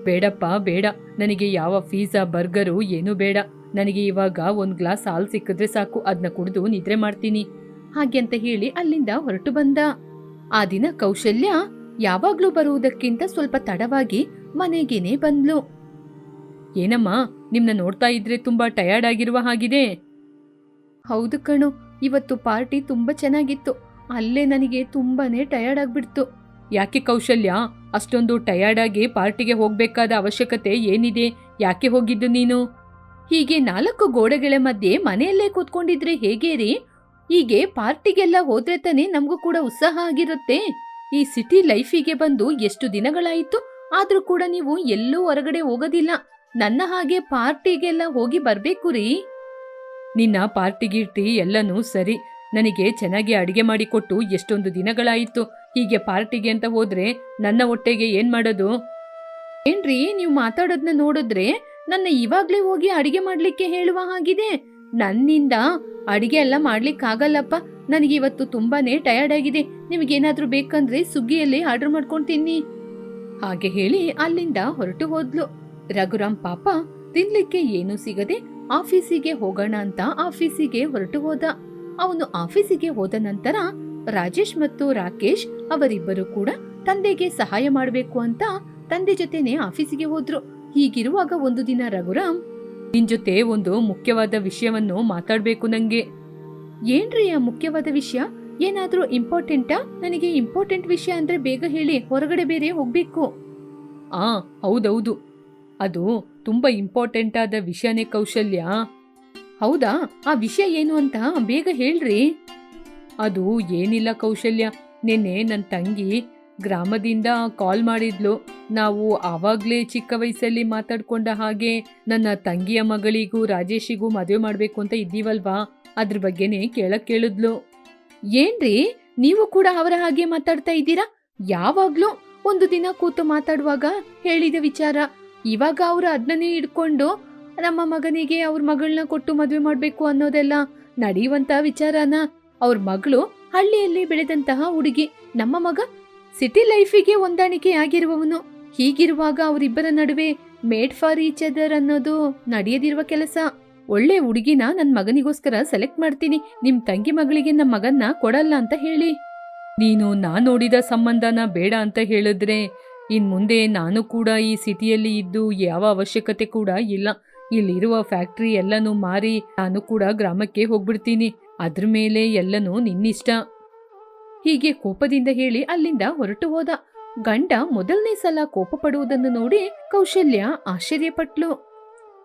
ಬೇಡಪ್ಪ, ಬೇಡ. ನನಗೆ ಯಾವ ಪಿಜ್ಜಾ ಬರ್ಗರು ಏನೂ ಬೇಡ. ನನಗೆ ಇವಾಗ ಒಂದು ಗ್ಲಾಸ್ ಹಾಲು ಸಿಕ್ಕಿದ್ರೆ ಸಾಕು ಅದನ್ನ ಕುಡಿದು ನಿದ್ರೆ ಮಾಡ್ತೀನಿ. ಹಾಗೆ ಅಂತ ಹೇಳಿ ಅಲ್ಲಿಂದ ಹೊರಟು ಬಂದ. ಆ ದಿನ ಕೌಶಲ್ಯ ಯಾವಾಗ್ಲೂ ಬರುವುದಕ್ಕಿಂತ ಸ್ವಲ್ಪ ತಡವಾಗಿ ಮನೆಗೇನೆ ಬಂದ್ಲು. ಏನಮ್ಮ, ನಿಮ್ನ ನೋಡ್ತಾ ಇದ್ರೆ ತುಂಬಾ ಟಯರ್ಡ್ ಆಗಿರುವ ಹಾಗಿದೆ. ಹೌದು ಕಣು, ಇವತ್ತು ಪಾರ್ಟಿ ತುಂಬಾ ಚೆನ್ನಾಗಿತ್ತು. ಅಲ್ಲೇ ನನಗೆ ತುಂಬಾನೇ ಟಯರ್ಡ್ ಆಗ್ಬಿಡ್ತು. ಯಾಕೆ ಕೌಶಲ್ಯ? ಅಷ್ಟೊಂದು ಟಯರ್ಡ್ ಆಗಿ ಪಾರ್ಟಿಗೆ ಹೋಗ್ಬೇಕಾದ ಅವಶ್ಯಕತೆ ಏನಿದೆ? ಯಾಕೆ ಹೋಗಿದ್ದು ನೀನು? ಹೀಗೆ ನಾಲ್ಕು ಗೋಡೆಗಳ ಮಧ್ಯೆ ಮನೆಯಲ್ಲೇ ಕೂತ್ಕೊಂಡಿದ್ರೆ ಹೇಗೆ ರೀ? ಹೀಗೆ ಪಾರ್ಟಿಗೆಲ್ಲ ಹೋದ್ರೆ ತಾನೇ ನಮಗೂ ಕೂಡ ಉತ್ಸಾಹ ಆಗಿರುತ್ತೆ. ಈ ಸಿಟಿ ಲೈಫಿಗೆ ಬಂದು ಎಷ್ಟು ದಿನಗಳಾಯಿತು? ಆದ್ರೂ ಕೂಡ ನೀವು ಎಲ್ಲೂ ಹೊರಗಡೆ ಹೋಗೋದಿಲ್ಲ. ನನ್ನ ಹಾಗೆ ಪಾರ್ಟಿಗೆಲ್ಲ ಹೋಗಿ ಬರ್ಬೇಕು ರೀ. ನಿನ್ನ ಪಾರ್ಟಿ ಗೀರ್ಟಿ ಎಲ್ಲನೂ ಸರಿ. ನನಗೆ ಚೆನ್ನಾಗಿ ಅಡಿಗೆ ಮಾಡಿಕೊಟ್ಟು ಎಷ್ಟೊಂದು ದಿನಗಳಾಯಿತು. ಹೀಗೆ ಪಾರ್ಟಿಗೆ ಅಂತ ಹೋದ್ರೆ ನನ್ನ ಹೊಟ್ಟೆಗೆ ಏನ್ ಮಾಡೋದು? ಏನ್ರಿ ನೀವು ಮಾತಾಡೋದನ್ನ ನೋಡಿದ್ರೆ ನನ್ನ ಇವಾಗ್ಲೇ ಹೋಗಿ ಅಡಿಗೆ ಮಾಡ್ಲಿಕ್ಕೆ ಹೇಳುವ ಹಾಗಿದೆ. ನನ್ನಿಂದ ಅಡಿಗೆ ಎಲ್ಲ ಮಾಡ್ಲಿಕ್ಕಾಗಲ್ಲಪ್ಪ. ನನಗೆ ಇವತ್ತು ತುಂಬಾನೇ ಟಯರ್ಡ್ ಆಗಿದೆ. ನಿಮಗೇನಾದ್ರೂ ಬೇಕಂದ್ರೆ ಸುಗ್ಗಿಯಲ್ಲಿ ಆರ್ಡರ್ ಮಾಡ್ಕೊಂಡು ತಿನ್ನಿ. ಹಾಗೆ ಹೇಳಿ ಅಲ್ಲಿಂದ ಹೊರಟು ಹೋದ್ಲು. ರಘುರಾಮ್ ಪಾಪ ತಿನ್ಲಿಕ್ಕೆ ಏನೂ ಸಿಗದೆ ಆಫೀಸಿಗೆ ಹೋಗೋಣ ಅಂತ ಆಫೀಸಿಗೆ ಹೊರಟು ಹೋದ. ಅವನು ಆಫೀಸಿಗೆ ಹೋದ ನಂತರ ರಾಜೇಶ್ ಮತ್ತು ರಾಕೇಶ್ ಅವರಿಬ್ಬರು ಕೂಡ ತಂದೆಗೆ ಸಹಾಯ ಮಾಡಬೇಕು ಅಂತ ತಂದೆ ಜೊತೆನೆ ಆಫೀಸಿಗೆ ಹೋದ್ರು. ಹೀಗಿರುವಾಗ ಒಂದು ದಿನ ರಘುರಾಮ್, ನಿನ್ ಜೊತೆ ಒಂದು ಮುಖ್ಯವಾದ ವಿಷಯವನ್ನು ಮಾತಾಡ್ಬೇಕು ನಂಗೆ. ಏನ್ರಿ ಆ ಮುಖ್ಯವಾದ ವಿಷಯ? ಏನಾದ್ರೂ ಇಂಪಾರ್ಟೆಂಟಾ? ನನಗೆ ಇಂಪಾರ್ಟೆಂಟ್ ವಿಷಯ ಅಂದ್ರೆ ಬೇಗ ಹೇಳಿ, ಹೊರಗಡೆ ಬೇರೆ ಹೋಗ್ಬೇಕು. ಆ, ಹೌದೌದು. ಅದು ತುಂಬಾ ಇಂಪಾರ್ಟೆಂಟ್ ಆದ ವಿಷಯನೇ ಕೌಶಲ್ಯ. ಹೌದಾ? ಆ ವಿಷಯ ಏನು ಅಂತ ಬೇಗ ಹೇಳ್ರಿ. ಅದು ಏನಿಲ್ಲ ಕೌಶಲ್ಯ. ನಿನ್ನೆ ನನ್ನ ತಂಗಿ ಗ್ರಾಮದಿಂದ ಕಾಲ್ ಮಾಡಿದ್ಲು. ನಾವು ಆವಾಗಲೇ ಚಿಕ್ಕ ವಯಸ್ಸಲ್ಲಿ ಮಾತಾಡ್ಕೊಂಡ ಹಾಗೆ ನನ್ನ ತಂಗಿಯ ಮಗಳಿಗೂ ರಾಜೇಶಿಗೂ ಮದುವೆ ಮಾಡಬೇಕು ಅಂತ ಇದ್ದೀವಲ್ವಾ? ಅದ್ರ ಬಗ್ಗೆನೇ ಕೇಳಕ್ ಕೇಳಿದ್ಲು. ಏನ್ರಿ? ನೀವು ಕೂಡ ಅವರ ಹಾಗೆ ಮಾತಾಡ್ತಾ ಇದ್ದೀರಾ? ಯಾವಾಗ್ಲೂ ಒಂದು ದಿನ ಕೂತು ಮಾತಾಡುವಾಗ ಹೇಳಿದ ವಿಚಾರ. ಇವಾಗ ಅವರು ಅದನ್ನೇ ಇಟ್ಕೊಂಡು ನಮ್ಮ ಮಗನಿಗೆ ಅವ್ರ ಮಗಳನ್ನ ಕೊಟ್ಟು ಮದುವೆ ಮಾಡಬೇಕು ಅನ್ನೋದೆಲ್ಲ ನಡೆಯುವಂತ ವಿಚಾರನ ಅವ್ರ ಮಗಳು ಹಳ್ಳಿಯಲ್ಲಿ ಬೆಳೆದಂತಹ ಹುಡುಗಿ. ನಮ್ಮ ಮಗ ಸಿಟಿ ಲೈಫಿಗೆ ಹೊಂದಾಣಿಕೆ ಆಗಿರುವವನು. ಹೀಗಿರುವಾಗ ಅವರಿಬ್ಬರ ನಡುವೆ ಮೇಡ್ ಫಾರ್ ಈಚ್ ಅದರ್ ಅನ್ನೋದು ನಡೆಯದಿರುವ ಕೆಲಸ. ಒಳ್ಳೆ ಹುಡುಗಿನ ನನ್ ಮಗನಿಗೋಸ್ಕರ ಸೆಲೆಕ್ಟ್ ಮಾಡ್ತೀನಿ. ನಿಮ್ ತಂಗಿ ಮಗಳಿಗೆ ನಮ್ಮ ಮಗನ್ನ ಕೊಡಲ್ಲ ಅಂತ ಹೇಳಿ. ನೀನು ನಾನ್ ನೋಡಿದ ಸಂಬಂಧನ ಬೇಡ ಅಂತ ಹೇಳಿದ್ರೆ ಇನ್ ಮುಂದೆ ನಾನು ಕೂಡ ಈ ಸಿಟಿಯಲ್ಲಿ ಇದ್ದು ಯಾವ ಅವಶ್ಯಕತೆ ಕೂಡ ಇಲ್ಲ. ಇಲ್ಲಿರುವ ಫ್ಯಾಕ್ಟ್ರಿ ಎಲ್ಲನೂ ಮಾರಿ ನಾನು ಕೂಡ ಗ್ರಾಮಕ್ಕೆ ಹೋಗ್ಬಿಡ್ತೀನಿ. ಅದ್ರ ಮೇಲೆ ಎಲ್ಲನೂ ನಿನ್ನಿಷ್ಟ. ಹೀಗೆ ಕೋಪದಿಂದ ಹೇಳಿ ಅಲ್ಲಿಂದ ಹೊರಟು ಹೋದ. ಗಂಡ ಮೊದಲನೇ ಸಲ ಕೋಪ ಪಡುವುದನ್ನು ನೋಡಿ ಕೌಶಲ್ಯ ಆಶ್ಚರ್ಯಪಟ್ಲು.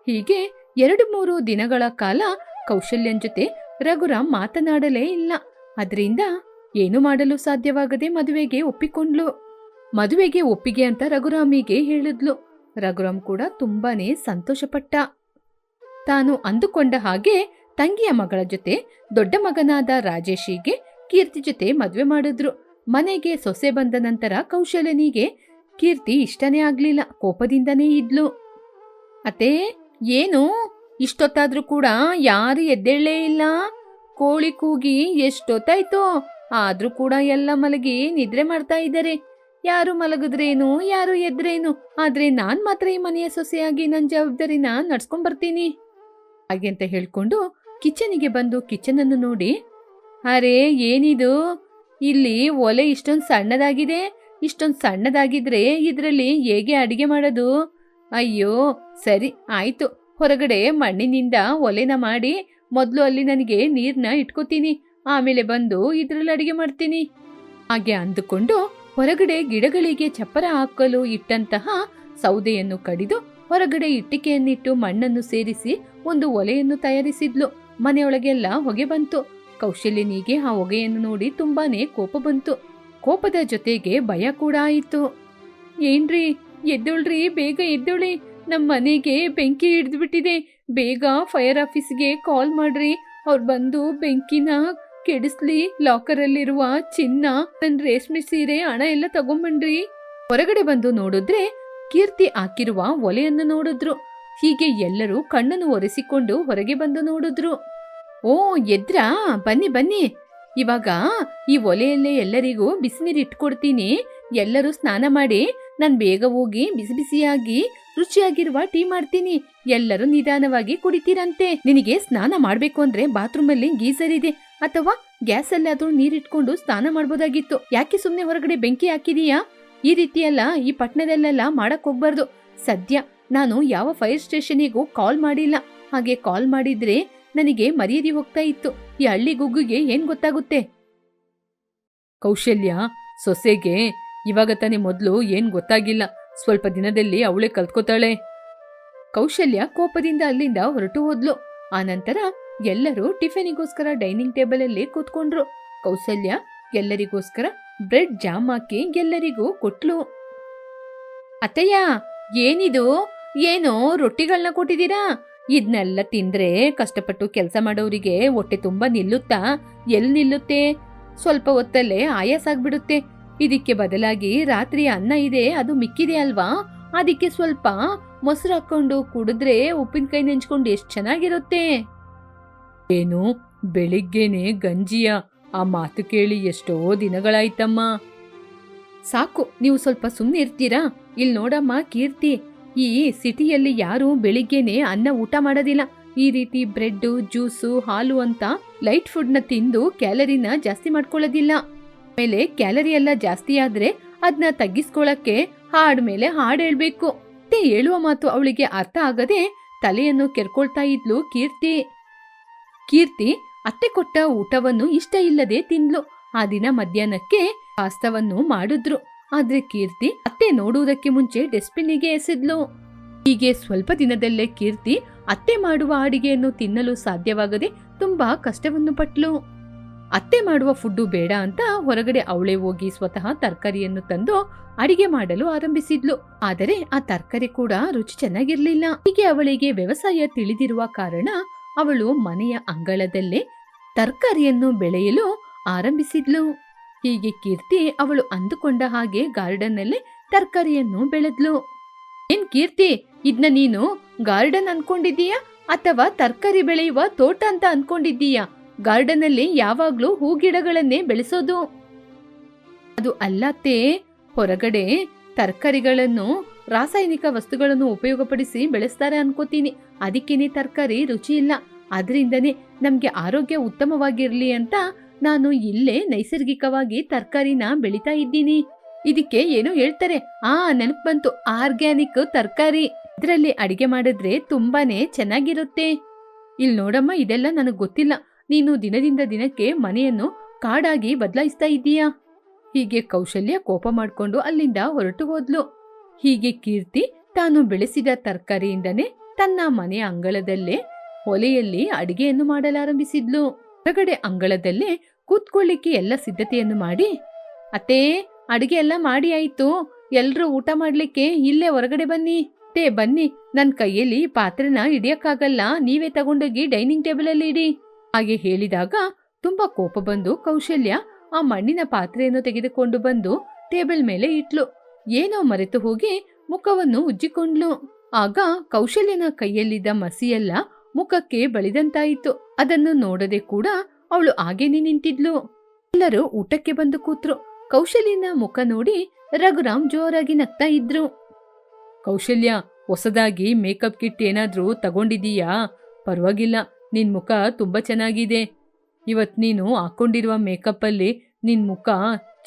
ಹೀಗೆ ಎರಡು ಮೂರು ದಿನಗಳ ಕಾಲ ಕೌಶಲ್ಯನ್ ಜೊತೆ ರಘುರಾಮ್ ಮಾತನಾಡಲೇ ಇಲ್ಲ. ಅದರಿಂದ ಏನು ಮಾಡಲು ಸಾಧ್ಯವಾಗದೆ ಮದುವೆಗೆ ಒಪ್ಪಿಕೊಂಡ್ಲು. ಮದುವೆಗೆ ಒಪ್ಪಿಗೆ ಅಂತ ರಘುರಾಮಿಗೆ ಹೇಳಿದ್ಲು. ರಘುರಾಮ್ ಕೂಡ ತುಂಬಾನೇ ಸಂತೋಷಪಟ್ಟ. ತಾನು ಅಂದುಕೊಂಡ ಹಾಗೆ ತಂಗಿಯ ಮಗಳ ಜೊತೆ ದೊಡ್ಡ ಮಗನಾದ ರಾಜೇಶಿಗೆ ಕೀರ್ತಿ ಜೊತೆ ಮದುವೆ ಮಾಡಿದ್ರು. ಮನೆಗೆ ಸೊಸೆ ಬಂದ ನಂತರ ಕೌಶಲ್ಯನಿಗೆ ಕೀರ್ತಿ ಇಷ್ಟನೇ ಆಗ್ಲಿಲ್ಲ, ಕೋಪದಿಂದನೇ ಇದ್ಲು. ಅತ್ತೆ, ಏನು? ಇಷ್ಟೊತ್ತಾದ್ರೂ ಕೂಡ ಯಾರು ಎದ್ದೇಳೇ ಇಲ್ಲ. ಕೋಳಿ ಕೂಗಿ ಎಷ್ಟೊತ್ತಾಯ್ತು, ಆದ್ರೂ ಕೂಡ ಎಲ್ಲ ಮಲಗಿ ನಿದ್ರೆ ಮಾಡ್ತಾ ಇದ್ದಾರೆ. ಯಾರು ಮಲಗಿದ್ರೇನು, ಯಾರು ಎದ್ರೇನು ಆದ್ರೆ ನಾನ್ ಮಾತ್ರ ಈ ಮನೆಯ ಸೊಸೆಯಾಗಿ ನನ್ನ ಜವಾಬ್ದಾರಿನ ನಡ್ಸ್ಕೊಂಡ್ ಬರ್ತೀನಿ ಹಾಗೆ ಅಂತ ಹೇಳ್ಕೊಂಡು ಕಿಚನಿಗೆ ಬಂದು ಕಿಚನ್ ಅನ್ನು ನೋಡಿ ಅರೆ, ಏನಿದು? ಇಲ್ಲಿ ಒಲೆ ಇಷ್ಟೊಂದು ಸಣ್ಣದಾಗಿದೆ. ಇಷ್ಟೊಂದು ಸಣ್ಣದಾಗಿದ್ರೆ ಇದರಲ್ಲಿ ಹೇಗೆ ಅಡಿಗೆ ಮಾಡೋದು? ಅಯ್ಯೋ, ಸರಿ, ಆಯ್ತು. ಹೊರಗಡೆ ಮಣ್ಣಿನಿಂದ ಒಲೆನ ಮಾಡಿ ಮೊದಲು ಅಲ್ಲಿ ನನಗೆ ನೀರನ್ನ ಇಟ್ಕೋತೀನಿ. ಆಮೇಲೆ ಬಂದು ಇದರಲ್ಲಿ ಅಡಿಗೆ ಮಾಡ್ತೀನಿ. ಹಾಗೆ ಅಂದುಕೊಂಡು ಹೊರಗಡೆ ಗಿಡಗಳಿಗೆ ಚಪ್ಪರ ಹಾಕಲು ಇಟ್ಟಂತಹ ಸೌದೆಯನ್ನು ಕಡಿದು ಹೊರಗಡೆ ಇಟ್ಟಿಗೆಯನ್ನಿಟ್ಟು ಮಣ್ಣನ್ನು ಸೇರಿಸಿ ಒಂದು ಒಲೆಯನ್ನು ತಯಾರಿಸಿದ್ಲು. ಮನೆಯೊಳಗೆಲ್ಲ ಹೊಗೆ ಬಂತು. ಕೌಶಲ್ಯನಿಗೆ ಆ ಹೊಗೆಯನ್ನು ನೋಡಿ ತುಂಬಾನೇ ಕೋಪ ಬಂತು. ಕೋಪದ ಜೊತೆಗೆ ಭಯ ಕೂಡ ಆಯಿತು. ಏನ್ರಿ, ಎದ್ದೊಳ್ರಿ, ಬೇಗ ಎದ್ದೊಳಿ. ನಮ್ಮ ಮನೆಗೆ ಬೆಂಕಿ ಹಿಡಿದ್ಬಿಟ್ಟಿದೆ. ಬೇಗ ಫೈರ್ ಆಫೀಸ್ಗೆ ಕಾಲ್ ಮಾಡ್ರಿ. ಅವ್ರು ಬಂದು ಬೆಂಕಿನ ಕೆಡಿಸ್ಲಿ, ಲಾಕರಲ್ಲಿರುವ ಚಿನ್ನ ನನ್ನ ರೇಷ್ಮೆ ಸೀರೆ, ಹಣ ಎಲ್ಲ ತಗೊಂಬಂಡ್ರಿ ಹೊರಗಡೆ ಬಂದು ನೋಡಿದ್ರೆ ಕೀರ್ತಿ ಹಾಕಿರುವ ಒಲೆಯನ್ನು ನೋಡಿದ್ರು. ಹೀಗೆ ಎಲ್ಲರೂ ಕಣ್ಣನ್ನು ಒರೆಸಿಕೊಂಡು ಹೊರಗೆ ಬಂದು ನೋಡಿದ್ರು. ಓ, ಎದ್ರಾ? ಬನ್ನಿ ಬನ್ನಿ. ಇವಾಗ ಈ ಒಲೆಯಲ್ಲೇ ಎಲ್ಲರಿಗೂ ಬಿಸಿನೀರು ಇಟ್ಕೊಡ್ತೀನಿ. ಎಲ್ಲರೂ ಸ್ನಾನ ಮಾಡಿ ನಾನು ಬೇಗ ಹೋಗಿ ಬಿಸಿ ಬಿಸಿಯಾಗಿ ರುಚಿಯಾಗಿರುವ ಟೀ ಮಾಡ್ತೀನಿ. ಎಲ್ಲರೂ ನಿಧಾನವಾಗಿ ಕುಡಿತೀರಂತೆ. ನಿನಗೆ ಸ್ನಾನ ಮಾಡ್ಬೇಕು ಅಂದ್ರೆ ಬಾತ್ರೂಮ್ ಅಲ್ಲಿ ಗೀಸರ್ ಇದೆ. ಅಥವಾ ಗ್ಯಾಸ್ ಅಲ್ಲಾದ್ರೂ ನೀರಿಟ್ಕೊಂಡು ಸ್ನಾನ ಮಾಡ್ಬೋದಾಗಿತ್ತು. ಯಾಕೆ ಸುಮ್ನೆ ಹೊರಗಡೆ ಬೆಂಕಿ ಹಾಕಿದೀಯಾ? ಈ ರೀತಿಯೆಲ್ಲ ಈ ಪಟ್ಟಣದಲ್ಲೆಲ್ಲ ಮಾಡಕ್ ಹೋಗ್ಬಾರ್ದು. ಸದ್ಯ ನಾನು ಯಾವ ಫೈರ್ ಸ್ಟೇಷನಿಗೂ ಕಾಲ್ ಮಾಡಿಲ್ಲ. ಹಾಗೆ ಕಾಲ್ ಮಾಡಿದ್ರೆ ನನಗೆ ಮರ್ಯಾದೆ ಹೋಗ್ತಾ ಇತ್ತು. ಈ ಹಳ್ಳಿ ಗುಗ್ಗುಗೆ ಏನ್ ಗೊತ್ತಾಗುತ್ತೆ? ಕೌಶಲ್ಯ, ಸೊಸೆಗೆ ಇವಾಗ ತಾನೇ ಮೊದಲು ಏನ್ ಗೊತ್ತಾಗಿಲ್ಲ. ಸ್ವಲ್ಪ ದಿನದಲ್ಲಿ ಅವಳೇ ಕಲ್ತ್ಕೋತಾಳೆ. ಕೌಶಲ್ಯ ಕೋಪದಿಂದ ಅಲ್ಲಿಂದ ಹೊರಟು ಹೋದ್ಲು. ನಂತರ ಎಲ್ಲರೂ ಟಿಫಿನಿಗೋಸ್ಕರ ಡೈನಿಂಗ್ ಟೇಬಲ್ ಅಲ್ಲಿ ಕೂತ್ಕೊಂಡ್ರು. ಕೌಶಲ್ಯ ಎಲ್ಲರಿಗೋಸ್ಕರ ಬ್ರೆಡ್ ಜಾಮ್ ಹಾಕಿ ಎಲ್ಲರಿಗೂ ಕೊಟ್ಲು. ಅತ್ತಯ್ಯ, ಏನಿದು? ಏನೋ ರೊಟ್ಟಿಗಳನ್ನ ಕೊಟ್ಟಿದ್ದೀರಾ? ಇದನ್ನೆಲ್ಲ ತಿಂದ್ರೆ ಕಷ್ಟಪಟ್ಟು ಕೆಲಸ ಮಾಡೋರಿಗೆ ಹೊಟ್ಟೆ ತುಂಬಾ ನಿಲ್ಲುತ್ತಾ? ಎಲ್ಲಿ ನಿಲ್ಲುತ್ತೆ? ಸ್ವಲ್ಪ ಹೊತ್ತಲ್ಲೇ ಆಯಾಸ ಆಗ್ಬಿಡುತ್ತೆ. ಇದಕ್ಕೆ ಬದಲಾಗಿ ರಾತ್ರಿ ಅನ್ನ ಇದೆ, ಅದು ಮಿಕ್ಕಿದೆ ಅಲ್ವಾ? ಅದಕ್ಕೆ ಸ್ವಲ್ಪ ಮೊಸರು ಹಾಕೊಂಡು ಕುಡಿದ್ರೆ ಉಪ್ಪಿನಕಾಯಿ ನೆಂಚ್ಕೊಂಡು ಎಷ್ಟು ಚೆನ್ನಾಗಿರುತ್ತೆ? ಏನು, ಬೆಳಿಗ್ಗೆನೆ ಗಂಜಿಯ ಆ ಮಾತು ಕೇಳಿ ಎಷ್ಟೋ ದಿನಗಳಾಯ್ತಮ್ಮ. ಸಾಕು, ನೀವು ಸ್ವಲ್ಪ ಸುಮ್ಮನೆ ಇರ್ತೀರಾ ಇಲ್ಲಿ ನೋಡಮ್ಮ, ಕೀರ್ತಿ. ಈ ಸಿಟಿಯಲ್ಲಿ ಯಾರು ಬೆಳಿಗ್ಗೆನೆ ಅನ್ನ ಊಟ ಮಾಡೋದಿಲ್ಲ. ಈ ರೀತಿ ಬ್ರೆಡ್ ಜ್ಯೂಸು, ಹಾಲು ಅಂತ ಲೈಟ್ ಫುಡ್ನ ತಿಂದು ಕ್ಯಾಲರಿನ ಜಾಸ್ತಿ ಮಾಡ್ಕೊಳ್ಳೋದಿಲ್ಲ. ಮೇಲೆ ಕ್ಯಾಲರಿ ಎಲ್ಲ ಜಾಸ್ತಿ ಆದ್ರೆ ಅದನ್ನ ತಗ್ಗಿಸ್ಕೊಳಕ್ಕೆ ಹಾಡ್ ಮೇಲೆ ಹಾಡ್ ಹೇಳ್ಬೇಕು. ಮತ್ತೆ ಹೇಳುವ ಮಾತು ಅವಳಿಗೆ ಅರ್ಥ ಆಗದೆ ತಲೆಯನ್ನು ಕೆರ್ಕೊಳ್ತಾ ಇದ್ಲು ಕೀರ್ತಿ. ಕೀರ್ತಿ ಅತ್ತೆ ಕೊಟ್ಟ ಊಟವನ್ನು ಇಷ್ಟ ಇಲ್ಲದೆ ತಿಂದ್ಲು. ಆ ದಿನ ಮಧ್ಯಾಹ್ನಕ್ಕೆ ಪಾಸ್ತವನ್ನು ಮಾಡಿದ್ರು. ಆದ್ರೆ ಕೀರ್ತಿ ಅತ್ತೆ ನೋಡುವುದಕ್ಕೆ ಮುಂಚೆ ಡಸ್ಟ್ಬಿನ್ನಿಗೆ ಎಸೆದ್ಲು. ಹೀಗೆ ಸ್ವಲ್ಪ ದಿನದಲ್ಲೇ ಕೀರ್ತಿ ಅತ್ತೆ ಮಾಡುವ ಅಡಿಗೆಯನ್ನು ತಿನ್ನಲು ಸಾಧ್ಯವಾಗದೆ ತುಂಬಾ ಕಷ್ಟವನ್ನು ಪಟ್ಲು. ಅತ್ತೆ ಮಾಡುವ ಫುಡ್ಡು ಬೇಡ ಅಂತ ಹೊರಗಡೆ ಅವಳೇ ಹೋಗಿ ಸ್ವತಃ ತರಕಾರಿಯನ್ನು ತಂದು ಅಡಿಗೆ ಮಾಡಲು ಆರಂಭಿಸಿದ್ಲು. ಆದರೆ ಆ ತರಕಾರಿ ಕೂಡ ರುಚಿ ಚೆನ್ನಾಗಿರ್ಲಿಲ್ಲ. ಹೀಗೆ ಅವಳಿಗೆ ವ್ಯವಸಾಯ ತಿಳಿದಿರುವ ಕಾರಣ ಅವಳು ಮನೆಯ ಅಂಗಳದಲ್ಲೇ ತರಕಾರಿಯನ್ನು ಬೆಳೆಯಲು ಆರಂಭಿಸಿದ್ಲು. ಹೀಗೆ ಕೀರ್ತಿ ಅವಳು ಅಂದುಕೊಂಡ ಹಾಗೆ ಗಾರ್ಡನ್ನಲ್ಲಿ ತರಕಾರಿಯನ್ನು ಬೆಳೆದ್ಲು. ಏನ್ ಕೀರ್ತಿ, ಇದ್ನ ನೀನು ಗಾರ್ಡನ್ ಅನ್ಕೊಂಡಿದೀಯ ಅಥವಾ ತರಕಾರಿ ಬೆಳೆಯುವ ತೋಟ ಅಂತ ಅನ್ಕೊಂಡಿದ್ದೀಯ? ಗಾರ್ಡನ್ ಅಲ್ಲಿ ಯಾವಾಗ್ಲೂ ಹೂ ಗಿಡಗಳನ್ನೇ ಬೆಳೆಸೋದು. ಅದು ಅಲ್ಲತ್ತೆ, ಹೊರಗಡೆ ತರಕಾರಿಗಳನ್ನು, ರಾಸಾಯನಿಕ ವಸ್ತುಗಳನ್ನು ಉಪಯೋಗಪಡಿಸಿ ಬೆಳೆಸ್ತಾರೆ ಅನ್ಕೋತೀನಿ. ಅದಕ್ಕೇನೆ ತರಕಾರಿ ರುಚಿ ಇಲ್ಲ. ಅದರಿಂದನೇ ನಮ್ಗೆ ಆರೋಗ್ಯ ಉತ್ತಮವಾಗಿರ್ಲಿ ಅಂತ ನಾನು ಇಲ್ಲೇ ನೈಸರ್ಗಿಕವಾಗಿ ತರಕಾರಿನ ಬೆಳಿತಾ ಇದ್ದೀನಿ. ಇದಕ್ಕೆ ಏನೋ ಹೇಳ್ತಾರೆ. ಆ ನೆನಪು ಬಂತು ಆರ್ಗ್ಯಾನಿಕ್ ತರಕಾರಿ. ಇದರಲ್ಲಿ ಅಡಿಗೆ ಮಾಡಿದ್ರೆ ತುಂಬಾನೇ ಚೆನ್ನಾಗಿರುತ್ತೆ. ಇಲ್ಲಿ ನೋಡಮ್ಮ, ಇದೆಲ್ಲ ನನಗೆ ಗೊತ್ತಿಲ್ಲ. ನೀನು ದಿನದಿಂದ ದಿನಕ್ಕೆ ಮನೆಯನ್ನು ಕಾಡಾಗಿ ಬದಲಾಯಿಸ್ತಾ ಇದ್ದೀಯಾ? ಹೀಗೆ ಕೌಶಲ್ಯ ಕೋಪ ಮಾಡ್ಕೊಂಡು ಅಲ್ಲಿಂದ ಹೊರಟು ಹೋದ್ಲು. ಹೀಗೆ ಕೀರ್ತಿ ತಾನು ಬೆಳೆಸಿದ ತರಕಾರಿಯಿಂದನೇ ತನ್ನ ಮನೆಯ ಅಂಗಳದಲ್ಲೇ ಒಲೆಯಲ್ಲಿ ಅಡಿಗೆಯನ್ನು ಮಾಡಲಾರಂಭಿಸಿದ್ಲು. ಹೊರಗಡೆ ಅಂಗಳದಲ್ಲೇ ಕೂತ್ಕೊಳ್ಳಿಕ್ಕೆ ಎಲ್ಲ ಸಿದ್ಧತೆಯನ್ನು ಮಾಡಿ, ಅತ್ತೇ, ಅಡಿಗೆ ಎಲ್ಲ ಮಾಡಿ ಆಯ್ತು. ಎಲ್ರೂ ಊಟ ಮಾಡ್ಲಿಕ್ಕೆ ಇಲ್ಲೇ ಹೊರಗಡೆ ಬನ್ನಿ. ತೇ, ಬನ್ನಿ. ನನ್ ಕೈಯಲ್ಲಿ ಪಾತ್ರೆನ ಹಿಡಿಯಕ್ಕಾಗಲ್ಲ. ನೀವೇ ತಗೊಂಡೋಗಿ ಡೈನಿಂಗ್ ಟೇಬಲ್ ಅಲ್ಲಿ ಇಡಿ. ಹಾಗೆ ಹೇಳಿದಾಗ ತುಂಬಾ ಕೋಪ ಬಂದು ಕೌಶಲ್ಯ ಆ ಮಣ್ಣಿನ ಪಾತ್ರೆಯನ್ನು ತೆಗೆದುಕೊಂಡು ಬಂದು ಟೇಬಲ್ ಮೇಲೆ ಇಟ್ಲು. ಏನೋ ಮರೆತು ಹೋಗಿ ಮುಖವನ್ನು ಉಜ್ಜಿಕೊಂಡ್ಲು. ಆಗ ಕೌಶಲ್ಯನ ಕೈಯಲ್ಲಿದ್ದ ಮಸಿಯೆಲ್ಲ ಮುಖಕ್ಕೆ ಬಳಿದಂತಾಯಿತು. ಅದನ್ನು ನೋಡದೆ ಕೂಡ ಅವಳು ಹಾಗೇನೆ ನಿಂತಿದ್ಲು. ಎಲ್ಲರೂ ಊಟಕ್ಕೆ ಬಂದು ಕೂತ್ರು. ಕೌಶಲ್ಯನ ಮುಖ ನೋಡಿ ರಘುರಾಮ್ ಜೋರಾಗಿ ನಗ್ತಾ ಇದ್ರು. ಕೌಶಲ್ಯ, ಹೊಸದಾಗಿ ಮೇಕಪ್ ಕಿಟ್ ಏನಾದ್ರೂ ತಗೊಂಡಿದೀಯಾ ಪರವಾಗಿಲ್ಲ, ನಿನ್ ಮುಖ ತುಂಬಾ ಚೆನ್ನಾಗಿದೆ. ಇವತ್ ನೀನು ಹಾಕೊಂಡಿರುವ ಮೇಕಪ್ ಅಲ್ಲಿ ನಿನ್ ಮುಖ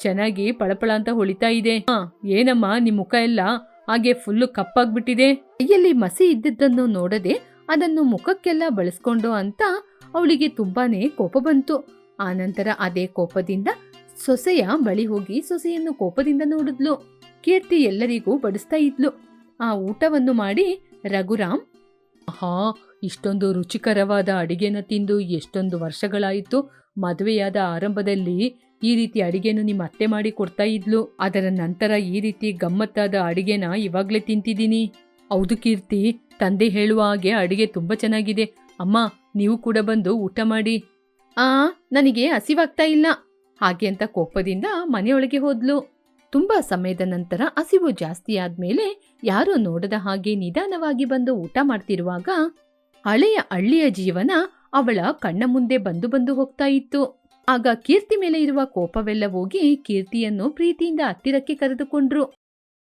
ಚೆನ್ನಾಗಿ ಪಳಪಳ ಅಂತ ಹೊಳಿತಾ ಇದೆ. ಏನಮ್ಮ, ನಿಮ್ ಮುಖ ಎಲ್ಲ ಹಾಗೆ ಫುಲ್ಲು ಕಪ್ಪಾಗ್ಬಿಟ್ಟಿದೆ. ಕೈಯಲ್ಲಿ ಮಸಿ ಇದ್ದದ್ದನ್ನು ನೋಡದೆ ಅದನ್ನು ಮುಖಕ್ಕೆಲ್ಲ ಬಳಸ್ಕೊಂಡು ಅಂತ ಅವಳಿಗೆ ತುಂಬಾನೇ ಕೋಪ ಬಂತು. ಆನಂತರ ಅದೇ ಕೋಪದಿಂದ ಸೊಸೆಯ ಬಳಿ ಹೋಗಿ ಸೊಸೆಯನ್ನು ಕೋಪದಿಂದ ನೋಡಿದ್ಲು. ಕೀರ್ತಿ ಎಲ್ಲರಿಗೂ ಬಡಿಸ್ತಾ ಇದ್ಲು. ಆ ಊಟವನ್ನು ಮಾಡಿ ರಘುರಾಮ್ ಹಾ ಇಷ್ಟೊಂದು ರುಚಿಕರವಾದ ಅಡಿಗೆನ ತಿಂದು ಎಷ್ಟೊಂದು ವರ್ಷಗಳಾಯಿತು. ಮದುವೆಯಾದ ಆರಂಭದಲ್ಲಿ ಈ ರೀತಿ ಅಡಿಗೆನು ನಿಮ್ಮ ಅತ್ತೆ ಮಾಡಿ ಕೊಡ್ತಾ ಇದ್ಲು. ಅದರ ನಂತರ ಈ ರೀತಿ ಗಮ್ಮತ್ತಾದ ಅಡಿಗೆನ ಇವಾಗ್ಲೇ ತಿಂತಿದ್ದೀನಿ. ಹೌದು ಕೀರ್ತಿ, ತಂದೆ ಹೇಳುವ ಹಾಗೆ ಅಡಿಗೆ ತುಂಬಾ ಚೆನ್ನಾಗಿದೆ. ಅಮ್ಮ, ನೀವು ಕೂಡ ಬಂದು ಊಟ ಮಾಡಿ. ಆ, ನನಗೆ ಹಸಿವಾಗ್ತಾ ಇಲ್ಲ. ಹಾಗೆ ಅಂತ ಕೋಪದಿಂದ ಮನೆಯೊಳಗೆ ಹೋದ್ಲು. ತುಂಬಾ ಸಮಯದ ನಂತರ ಹಸಿವು ಜಾಸ್ತಿ ಆದ್ಮೇಲೆ ಯಾರೋ ನೋಡದ ಹಾಗೆ ನಿಧಾನವಾಗಿ ಬಂದು ಊಟ ಮಾಡ್ತಿರುವಾಗ ಹಳೆಯ ಹಳ್ಳಿಯ ಜೀವನ ಅವಳ ಕಣ್ಣ ಮುಂದೆ ಬಂದು ಬಂದು ಹೋಗ್ತಾ ಇತ್ತು. ಆಗ ಕೀರ್ತಿ ಮೇಲೆ ಇರುವ ಕೋಪವೆಲ್ಲ ಹೋಗಿ ಕೀರ್ತಿಯನ್ನು ಪ್ರೀತಿಯಿಂದ ಹತ್ತಿರಕ್ಕೆ ಕರೆದುಕೊಂಡ್ರು.